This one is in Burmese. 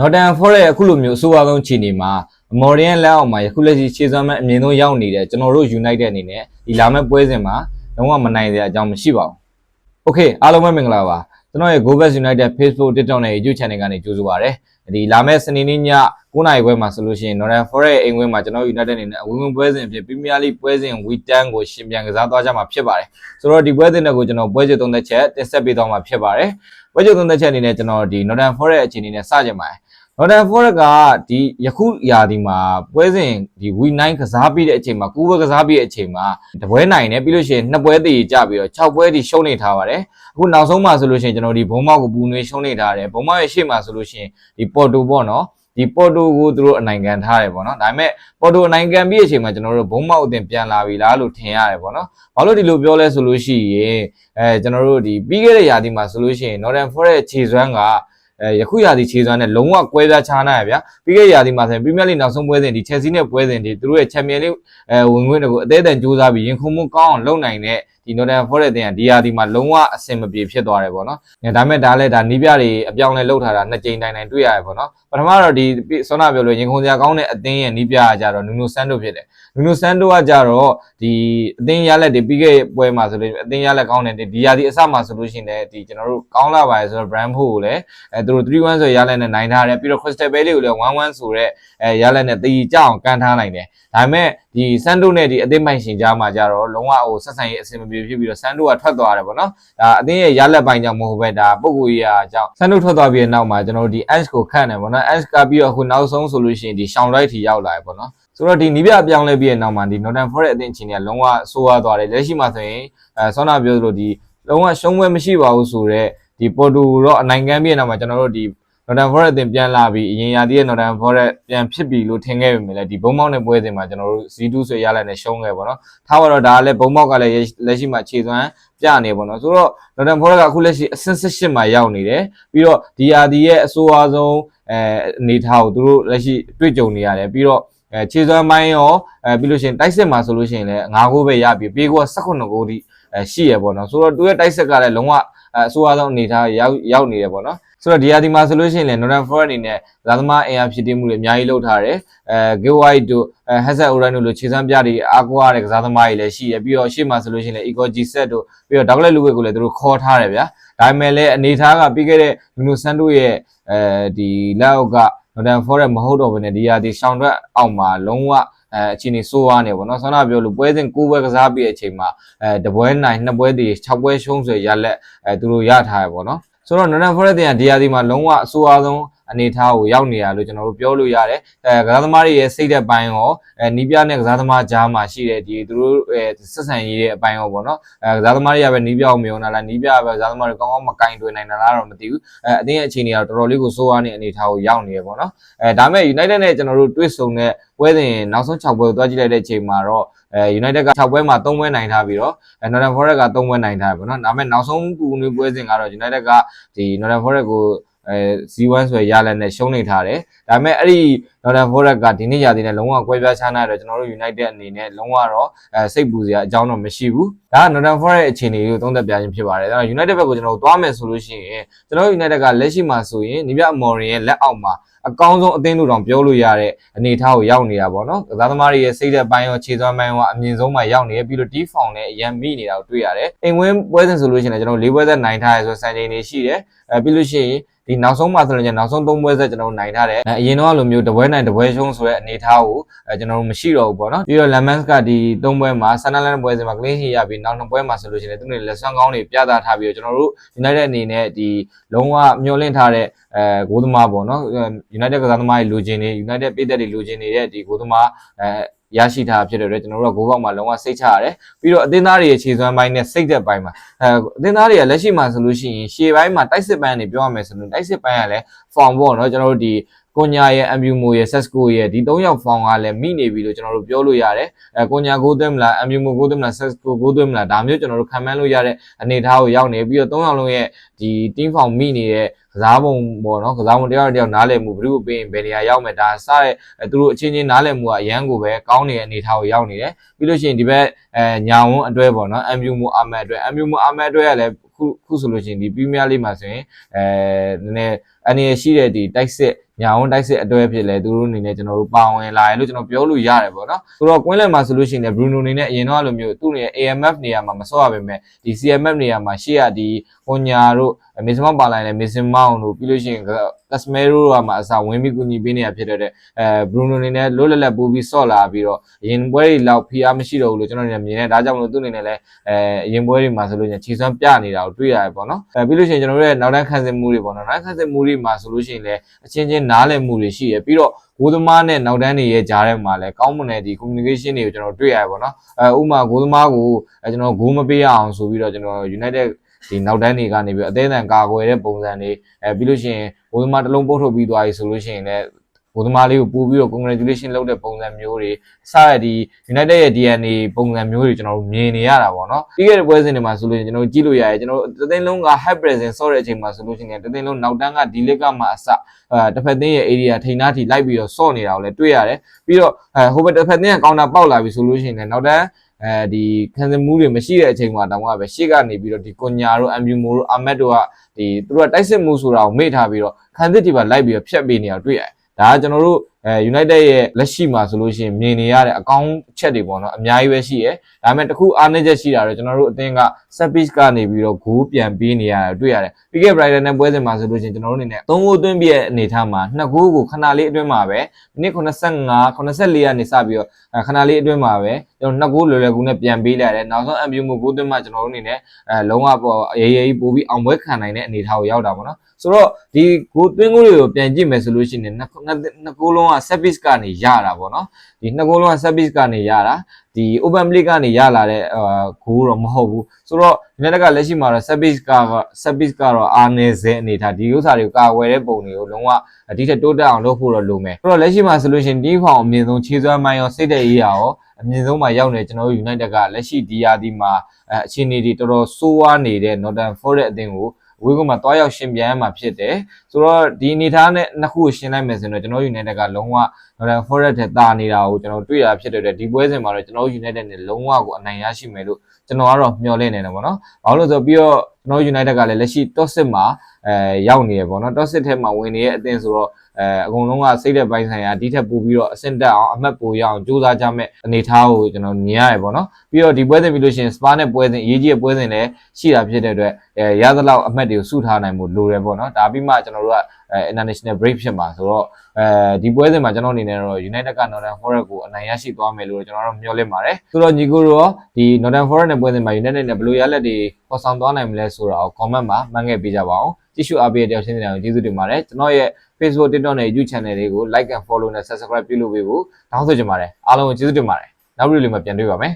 Northern Forest အခုလိုမျိုးအဆိုးအဆုံးခြေနေမှာ Morian လက်အောက်မှာယခုလက်ရှိခြေစွမ်းမဲ့အမြင့်ဆုံးရောက်နေတဲ့ကျွန်တော်တို့ United အနေနဲ့ဒီလာမဲ့ပွဲစဉ်မှာလုံးဝမနိုင်တဲ့အကြောင်းမရှိပါဘူး။ Okay အားလုံးပဲမင်္ဂလာပါကျွန်တော်ရဲ့ Go Best United Facebook TikTok နဲ့ YouTube Channel ကနေကြိုဆိုပါရစေ။ဒီလာမဲ့စနေနေ့ည9နာရီခွဲမှာဆိုလို့ရှိရင် Northern Forest အိမ်ဝင်းမှာကျွန်တော် United အနေနဲ့အဝင်းဝင်းပွဲစဉ်အဖြစ် Premier League ပွဲစဉ် Week 10ကိုရှင်ပြန်ကစားသွားကြမှာဖြစ်ပါတယ်။ဆိုတော့ဒီပွဲစဉ်တွေကိုကျွန်တော်ပွဲစဉ်သုံးသက်ချက်တင်ဆက်ပေးသွားမှာဖြစ်ပါတယ်။ပွဲစဉ်သုံးသက်ချက်အနေနဲ့ကျွန်တော်ဒီ Northern Forest အခြေအနေနဲ့စကြင်ပါတယ်။ Northern Forest ကဒီယခုရာသီမှာပွဲစဉ်ဒီ week 9ကစားပြီးတဲ့အချိန်မှာ9ပွဲကစားပြီးတဲ့အချိန်မှာတပွဲနိုင်တယ်ပြီးလို့ရှိရင်နှစ်ပွဲတည်ကြပြီးတော့6ပွဲဒီရှုံးနေထားပါတယ်အခုနောက်ဆုံးမှာဆိုလို့ရှိရင်ကျွန်တော်ဒီဘုံမောက်ကိုပူနွေရှုံးနေထားတယ်ဘုံမောက်ရဲ့ရှေ့မှာဆိုလို့ရှိရင်ဒီပေါ်တိုပေါ့နော်ဒီပေါ်တိုကိုသူတို့အနိုင်ခံထားတယ်ပေါ့နော်ဒါပေမဲ့ပေါ်တိုအနိုင်ခံပြီးအချိန်မှာကျွန်တော်တို့ဘုံမောက်အတင်ပြန်လာပြီလားလို့ထင်ရတယ်ပေါ့နော်ဘာလို့ဒီလိုပြောလဲဆိုလို့ရှိရင်အဲကျွန်တော်တို့ဒီပြီးခဲ့တဲ့ရာသီမှာဆိုလို့ရှိရင် Northern Forest ခြေစွမ်းက အဲယခုရာသီခြေစွမ်းနဲ့လုံးဝကွဲပြားခြားနားရဗျာပြီးခဲ့တဲ့ရာသီမှာဆိုရင်ပရီးမီယာလိနောက်ဆုံးပွဲစဉ်ဒီ Chelsea နဲ့ပွဲစဉ်ဒီသူတို့ရဲ့ချန်ပီယံလိအဲဝင်ခွင့်တွေကိုအသေးအတန်စူးစမ်းပြီးရင်ခုန်မှုကောင်းအောင်လုပ်နိုင်တဲ့ ဒီ Northern Forest တင်ကဒီရာသီမှာလုံးဝအဆင်မပြေဖြစ်သွားတယ်ပေါ့နော်။ဒါပေမဲ့ဒါလည်းဒါနီးပြတွေအပြောင်းလဲလုပ်ထားတာနှစ်ကြိမ်တိုင်တိုင်တွေ့ရတယ်ပေါ့နော်။ပထမတော့ဒီဆောနာပြောလို့ရင်ခုန်စရာကောင်းတဲ့အသင်းရဲ့နီးပြကကြတော့နူနိုဆန်တိုဖြစ်တယ်။နူနိုဆန်တိုကကြတော့ဒီအသင်းရလက်တွေပြီးခဲ့ပွဲမှာဆိုလို့အသင်းရလက်ကောင်းတယ်ဒီရာသီအစမှာဆိုလို့ရှိရင်လည်းဒီကျွန်တော်တို့ကောင်းလာပါလေဆိုတော့ brand ဖို့ကိုလည်းအဲသူတို့3-1ဆိုရလက်နဲ့နိုင်ထားတယ်ပြီးတော့ Crystal Palace ကိုလည်း1-1ဆိုတဲ့အဲရလက်နဲ့တည်ကြအောင်ကန်ထားနိုင်တယ်။ဒါပေမဲ့ဒီစန်တိုနဲ့ဒီအသင်းပိုင်ရှင်ကြားမှာကြတော့လုံးဝဟိုဆက်ဆံရေးအဆင်မပြေဖြစ်ပြီးတော့စန်တိုကထွက်သွားတယ်ပေါ့နော်။ဒါအသင်းရဲ့ရလက်ပိုင်းကြောင့်မဟုတ်ဘဲဒါပုံကိုကြီးအကြောင်းစန်တိုထွက်သွားပြီးတဲ့နောက်မှာကျွန်တော်တို့ဒီ Ash ကိုခန့်တယ်ပေါ့နော်။ Ash ကပြီးတော့အခုနောက်ဆုံးဆိုလို့ရှိရင်ဒီ Shawn Wright ထိရောက်လာတယ်ပေါ့နော်။ဆိုတော့ဒီနီးပြအပြောင်းလဲပြီးတဲ့နောက်မှာဒီ Northern Forest အသင်းချင်းတွေကလုံးဝဆိုးရွားသွားတယ်လက်ရှိမှာဆိုရင်အဲဆောနာပြောသလိုဒီလုံးဝရှုံးပွဲမရှိပါဘူးဆိုတော့ဒီပေါ်တူတော့အနိုင်ခံပြီးတဲ့နောက်မှာကျွန်တော်တို့ဒီ Northern Forest အသင်ပြန်လာပြီးအရင်ရာသီရဲ့ Northern Forest ပြန်ဖြစ်ပြီလို့ထင်ခဲ့ပေမဲ့လည်းဒီဘုံမောက်နဲ့ပွဲစဉ်မှာကျွန်တော်တို့ Z2 ဆွေရလိုက်နဲ့ရှုံးခဲ့ပေါ့နော်ထားပါတော့ဒါကလည်းဘုံမောက်ကလည်းလက်ရှိမှာခြေစွမ်းပြနေပေါ့နော်ဆိုတော့ Northern Forest ကအခုလက်ရှိအဆင့်18မှာရောက်နေတယ်ပြီးတော့ဒီရာသီရဲ့အဆိုးအဆုံးအဲအနေထားကိုသူတို့လက်ရှိတွေ့ကြုံနေရတယ်ပြီးတော့အဲခြေစွမ်းပိုင်းရောအဲပြီးလို့ရှိရင်တိုက်စစ်မှာဆိုလို့ရှိရင်လည်း9ဂိုးပဲရပြီပြေးကော18ဂိုးထိအဲရှိရပေါ့နော်ဆိုတော့သူရဲ့တိုက်စစ်ကလည်းလုံးဝအဲအဆိုးအဆုံးအနေထားရောက်ရောက်နေတယ်ပေါ့နော် ဆိုတော့ဒီရာဒီမှာဆိုလို့ရှိရင်လည်း Northern Forest အနေနဲ့ဇာသမားအင်အားဖြစ်တည်မှုတွေအများကြီးလုပ်ထားတယ်အဲ Gil White တို့အဲ Hazard Oran တို့လိုခြေစမ်းပြတွေအားကိုးရတဲ့ကစားသမားတွေလည်းရှိတယ်ပြီးတော့ရှေ့မှာဆိုလို့ရှိရင်လည်း Eco G set တို့ပြီးတော့ Douglas Luiz ကိုလည်းသူတို့ခေါ်ထားတယ်ဗျာဒါပေမဲ့လည်းအနေထားကပြီးခဲ့တဲ့ Nuno Santos ရဲ့အဲဒီလက်အောက်က Northern Forest မဟုတ်တော့ဘဲနဲ့ဒီရာဒီရှောင်းထွက်အောင်မှာလုံးဝအဲအချိန်ကြီးစိုးရနေပေါ့နော်ဆောနာပြောလို့ပွဲစဉ်၉ပွဲကစားပြီးတဲ့အချိန်မှာအဲတပွဲနိုင်နှစ်ပွဲတည်၆ပွဲရှုံးဆွေရလက်အဲသူတို့ရထားရပေါ့နော် ဆိုတော့ Northern Forest တင်ကဒီရာဒီမှာလုံးဝအဆိုးအဆုံး အနေထားကိုရောက်နေရလို့ကျွန်တော်တို့ပြောလို့ရတယ်အဲကစားသမားတွေရဲ့စိတ်သက်ပိုင်းရောအဲနီးပြနဲ့ကစားသမားကြားမှာရှိတဲ့ဒီသူတို့အဲဆက်ဆံရေးရဲ့အပိုင်းရောပေါ့နော်အဲကစားသမားတွေကပဲနီးပြအောင်မယုံတာလားနီးပြပဲကစားသမားတွေကောင်းကောင်းမကင်တွင်နိုင်တာလားတော့မသိဘူးအဲအတင်းရဲ့အခြေအနေကတော့တော်တော်လေးကိုစိုးရတဲ့အနေထားကိုရောက်နေရပေါ့နော်အဲဒါပေမဲ့ United နဲ့ကျွန်တော်တို့တွေ့ဆုံတဲ့ပွဲစဉ်နောက်ဆုံး6ပွဲကိုတွားကြည့်လိုက်တဲ့အချိန်မှာတော့အဲ United က6ပွဲမှာ3ပွဲနိုင်ထားပြီးတော့အဲ Northern Forest က3ပွဲနိုင်ထားပြီပေါ့နော်ဒါပေမဲ့နောက်ဆုံးပူနွေးပွဲစဉ်ကတော့ United ကဒီ Northern Forest ကို အဲ Z1 ဆိုရလက်နဲ့ရှုံးနေထားတယ်ဒါပေမဲ့အဲ့ဒီ Northern Forest ကဒီနေ့ရာသီနဲ့လုံးဝကွဲပြားခြားနားတယ်ကျွန်တော်တို့ United အနေနဲ့လုံးဝတော့အဲစိတ်ပူစရာအကြောင်းတော့မရှိဘူးဒါက Northern Forest အခြေအနေကိုသုံးသပ်ပြခြင်းဖြစ်ပါတယ်ဒါက United ဘက်ကိုကျွန်တော်တို့သွားမယ်ဆိုလို့ရှိရင်ကျွန်တော်တို့ United ကလက်ရှိမှာဆိုရင်နိပြအမော်ရင်ရဲ့လက်အောက်မှာအကောင်းဆုံးအသင်းလို့တောင်ပြောလို့ရတဲ့အနေအထားကိုရောက်နေတာပေါ့နော်ကစားသမားတွေရဲ့စိတ်သက်ပိုင်းရောခြေစွမ်းပိုင်းရောအမြင့်ဆုံးမှာရောက်နေရပြီးတော့ D form နဲ့အရန်မိနေတာကိုတွေ့ရတယ်အိမ်ဝင်းပွဲစဉ်ဆိုလို့ရှိရင်ကျွန်တော်၄ပွဲသက်နိုင်ထားရဆိုစံချိန်တွေရှိတယ် အဲပြီးလို့ရှိရင်ဒီနောက်ဆုံးမှာဆိုရင်နောက်ဆုံး၃ပွဲဆက်ကျွန်တော်နိုင်ထားတယ်အရင်တော့လိုမျိုးတပွဲနိုင်တပွဲရှုံးဆိုတဲ့အနေအထားကိုအဲကျွန်တော်တို့မရှိတော့ဘူးပေါ့နော်ပြီးတော့ Lemans ကဒီ၃ပွဲမှာ Sunderland ပွဲစဉ်မှာ clean sheet ရပြီးနောက်နှစ်ပွဲမှာဆိုလို့ရှိရင်သူတို့လက်ဆွမ်းကောင်းတွေပြသထားပြီးတော့ကျွန်တော်တို့ United အနေနဲ့ဒီလုံးဝမျှော်လင့်ထားတဲ့အဲဂိုးသမားပေါ့နော် United ကစားသမားတွေလိုချင်နေ United ပြည်သက်တွေလိုချင်နေတဲ့ဒီဂိုးသမားအဲ ရရှိထားဖြစ်တဲ့အတွက်ကျွန်တော်တို့ကဂိုးပေါက်မှာလုံးဝစိတ်ချရတယ်ပြီးတော့အသင်းသားတွေရဲ့ခြေစွမ်းပိုင်းနဲ့စိတ်သက်ပိုင်းမှာအဲအသင်းသားတွေကလက်ရှိမှာဆိုလို့ရှိရင်ရှေ့ပိုင်းမှာတိုက်စစ်ပိုင်းနေပြောရမယ်ဆိုလို့တိုက်စစ်ပိုင်းကလည်း form ပေါ့နော်ကျွန်တော်တို့ဒီကိုညာရဲ့ MU ရဲ့ Sesco ရဲ့ဒီ၃ယောက် form ကလည်းမိနေပြီလို့ကျွန်တော်တို့ပြောလို့ရတယ်အဲကိုညာကိုသွင်းမလား MU ကိုသွင်းမလား Sesco ကိုသွင်းမလားဒါမျိုးကျွန်တော်တို့ခံမှန်းလို့ရတဲ့အနေအထားကိုရောက်နေပြီးတော့၃ယောက်လုံးရဲ့ဒီ team form မိနေတဲ့ ကစားပုံပေါ့နော်ကစားပုံတယောက်တယောက်နားလည်မှုဘယ်သူ့ပေးရင်ဘယ်နေရာရောက်မယ်ဒါစတဲ့သူတို့အချင်းချင်းနားလည်မှုကအရန်ကိုပဲကောင်းနေတဲ့အနေအထားကိုရောက်နေတယ်ပြီးလို့ရှိရင်ဒီဘက်အဲညာဝန်းအတွဲပေါ့နော် MU မူအာမတ်အတွဲ MU မူအာမတ်အတွဲကလည်းခုခုဆိုလို့ရှိရင်ဒီ Premier League မှာဆိုရင်အဲနည်းနည်းအနေရရှိတဲ့ဒီတိုက်စစ်ညာဝန်တိုက်စစ်အတွဲဖြစ်လဲသူတို့အနေနဲ့ကျွန်တော်တို့ပါဝင်လာရလို့ကျွန်တော်ပြောလို့ရတယ်ပေါ့နော်ဆိုတော့ကွင်းလယ်မှာဆိုလို့ရှိရင်လည်း Bruno အနေနဲ့အရင်တော့အဲ့လိုမျိုးသူ့ရဲ့ AMF နေရာမှာမစောရပါပဲဒီ CMF နေရာမှာရှေ့ရဒီဟွန်ညာတို့မစ်စမောင်ပါလိုင်းလည်းမစ်စမောင်တို့ပြီးလို့ရှိရင်ကစမဲရိုကမှာအစားဝင်ပြီးကူညီပေးနေတာဖြစ်တဲ့အတွက်အဲ Bruno အနေနဲ့လွတ်လပ်လပ်ပို့ပြီးဆော့လာပြီးတော့အရင်ပွဲတွေလောက်ဖိအားမရှိတော့ဘူးလို့ကျွန်တော်အနေနဲ့မြင်တယ်ဒါကြောင့်မလို့သူ့အနေနဲ့လည်းအဲအရင်ပွဲတွေမှာဆိုလို့ရှိရင်ခြေစွမ်းပြနေတာကိုတွေ့ရတယ်ပေါ့နော်အဲပြီးလို့ရှိရင်ကျွန်တော်တို့ရဲ့နောက်တန်းခန်းစစ်မှုတွေပေါ့နော်နောက်တန်းခန်းစစ်မှုတွေမှာဆိုလို့ရှိရင်လည်းအချင်းချင်းနားလည်မှုတွေရှိရပြီးတော့ဂိုးသမားနဲ့နောက်တန်းတွေရဲ့ကြားထဲမှာလည်းကောင်းမွန်တဲ့ဒီ communication တွေကိုကျွန်တော်တွေ့ရတယ်ပေါ့နော်အဲဥပမာဂိုးသမားကိုအဲကျွန်တော်ဂိုးမပေးရအောင်ဆိုပြီးတော့ကျွန်တော် United ဒီနောက်တန်းတွေကနေပြီးအသေးအံကာကွယ်တဲ့ပုံစံတွေအဲပြီးလို့ရှိရင်ဘိုးသမားတစ်လုံးပုတ်ထုတ်ပြီးသွားပြီဆိုလို့ရှိရင်လည်း ဘိုးသမားလေးကိုပို့ပြီးတော့ congratulation လုပ်တဲ့ပုံစံမျိုးတွေစရတဲ့ဒီ United ရဲ့ DNA ပုံစံမျိုးတွေကျွန်တော်တို့မြင်နေရတာပေါ့နော်ပြီးခဲ့တဲ့ပွဲစဉ်တွေမှာဆိုလို့ရှိရင်ကျွန်တော်တို့ကြည့်လို့ရတယ်ကျွန်တော်တို့တသိန်းလုံးက high present ဆော့တဲ့အချိန်မှာဆိုလို့ရှိရင်တသိန်းလုံးနောက်တန်းကဒီလက်ကမှအစအဲတစ်ဖက်သင်းရဲ့ area ထိန်သားထိလိုက်ပြီးတော့ဆော့နေတာကိုလည်းတွေ့ရတယ်ပြီးတော့အဲဟိုဘက်တစ်ဖက်သင်းကကောင်တာပေါက်လာပြီဆိုလို့ရှိရင်လည်းနောက်တန်းအဲဒီခံစမှုတွေမရှိတဲ့အချိန်မှာတောင်မှပဲရှေ့ကနေပြီးတော့ဒီကွန်ညာတို့အမ်ဗျူမိုတို့အာမက်တို့ကဒီသူတို့ကတိုက်စစ်မှုဆိုတာကိုမေ့ထားပြီးတော့ခံစစ်တွေပါလိုက်ပြီးတော့ဖျက်ပေးနေတာတွေ့ရတယ် ဒါကကျွန်တော်တို့ အဲ United ရဲ့လက်ရှိမှာဆိုလို့ရှိရင်မြင်နေရတဲ့အကောင်းချက်တွေပေါ့နော်အများကြီးပဲရှိရယ်ဒါပေမဲ့တခုအားနည်းချက်ရှိတာတော့ကျွန်တော်တို့အသင်းက set piece ကနေပြီးတော့ဂိုးပြန်ပေးနေရတာတွေ့ရတယ်ပြီးခဲ့ Brighton နဲ့ပွဲစဉ်မှာဆိုလို့ရှိရင်ကျွန်တော်တို့အနေနဲ့3ဂိုးသွင်းပြည့်အနေထားမှာ2ဂိုးကိုခဏလေးအတွင်းမှာပဲမိနစ်85 84ကနေစပြီးတော့ခဏလေးအတွင်းမှာပဲကျွန်တော်2ဂိုးလွယ်လွယ်ကူနဲ့ပြန်ပေးလိုက်ရတယ်နောက်ဆုံး MBU မိုဂိုးသွင်းမှကျွန်တော်တို့အနေနဲ့အဲလုံးဝပေါ့ရေရေကြီးပို့ပြီးအောင်ပွဲခံနိုင်တဲ့အနေထားကိုရောက်တာပေါ့နော်ဆိုတော့ဒီဂိုးသွင်းဂိုးတွေကိုပြန်ကြည့်မယ်ဆိုလို့ရှိရင်နှစ်နှစ်ဂိုးလုံးက set piece ကနေရတာပေါ့နော်ဒီနှစ်ဂိုးလုံးက set piece ကနေရတာဒီ open play ကနေရလာတဲ့အာဂိုးတော့မဟုတ်ဘူးဆိုတော့ဒီနေ့ကလက်ရှိမှာတော့ set piece က set piece ကတော့အားနေစေအနေထားဒီဥစ္စာတွေကိုကာဝယ်တဲ့ပုံတွေကိုလုံးဝဒီထက်တိုးတက်အောင်လုပ်ဖို့တော့လိုမယ်ဆိုတော့လက်ရှိမှာဆိုလို့ရှိရင်ဒီဖောင်အမြင့်ဆုံးခြေစွမ်းမိုင်းရောစိတ်တဲ့ရေးရောအမြင့်ဆုံးမှာရောက်နေကျွန်တော်တို့ United ကလက်ရှိဒီယာဒီမှာအဲအခြေအနေတွေတော်တော်ဆိုးဝါးနေတဲ့ Northern Forest အသင်းကို ဝေးကမှာတွားရောက်ရှင်ပြန်ရမှာဖြစ်တယ်ဆိုတော့ဒီအနေထားနဲ့နှစ်ခုကိုရှင်းလိုက်မယ်ဆိုရင်တော့ကျွန်တော် United ကလုံးဝ Northern Forest ထဲတာနေတာကိုကျွန်တော်တွေ့ရဖြစ်တဲ့အတွက်ဒီပွဲစဉ်မှာတော့ကျွန်တော် United နဲ့လုံးဝကိုအနိုင်ရရှိမယ်လို့ကျွန်တော်ကတော့မျှော်လင့်နေတယ်ပေါ့နော်။ဘာလို့လဲဆိုတော့ပြီးတော့ကျွန်တော် United ကလည်းလက်ရှိ top 6မှာအဲရောက်နေရပေါ့နော် top 6ထဲမှာဝင်နေတဲ့အသင်းဆိုတော့ အဲအကုန်လုံးကစိတ်တဲ့ပိုင်းဆိုင်ရာဒီထက်ပိုပြီးတော့အဆင့်တက်အောင်အမှတ်ပိုရအောင်ကြိုးစားကြမဲ့အနေထားကိုကျွန်တော်မြင်ရတယ်ပေါ့နော်ပြီးတော့ဒီပွဲစဉ်ပြီးလို့ရှိရင်စပါနဲ့ပွဲစဉ်အရေးကြီးတဲ့ပွဲစဉ်လည်းရှိတာဖြစ်တဲ့အတွက်အဲရသလောက်အမှတ်တွေကိုစုထားနိုင်မှုလိုတယ်ပေါ့နော်ဒါပြီးမှကျွန်တော်တို့ကအဲ international break ဖြစ်မှာဆိုတော့အဲဒီပွဲစဉ်မှာကျွန်တော်အနေနဲ့တော့ United က Northern Forest ကိုအနိုင်ရရှိသွားမယ်လို့ကျွန်တော်တို့မျှော်လင့်ပါတယ်ဆိုတော့ညီကိုတို့ရောဒီ Northern Forest နဲ့ပွဲစဉ်မှာ United နဲ့ဘယ်လိုရလက်တွေပေါ်ဆောင်သွားနိုင်မလဲဆိုတာကို comment မှာမှတ်ခဲ့ပေးကြပါအောင်ကြည့်ရှုအားပေးတဲ့တယောက်ချင်းတွေကိုကျေးဇူးတင်ပါတယ်ကျွန်တော်ရဲ့ Facebook TikTok နဲ့ YouTube channel တွေကို like and follow နဲ့ subscribe ပြုလုပ်ပေးဖို့တောင်းဆိုချင်ပါတယ်အားလုံးကိုကျေးဇူးတင်ပါတယ်နောက်ဗီဒီယိုလေးမှာပြန်တွေ့ပါမယ်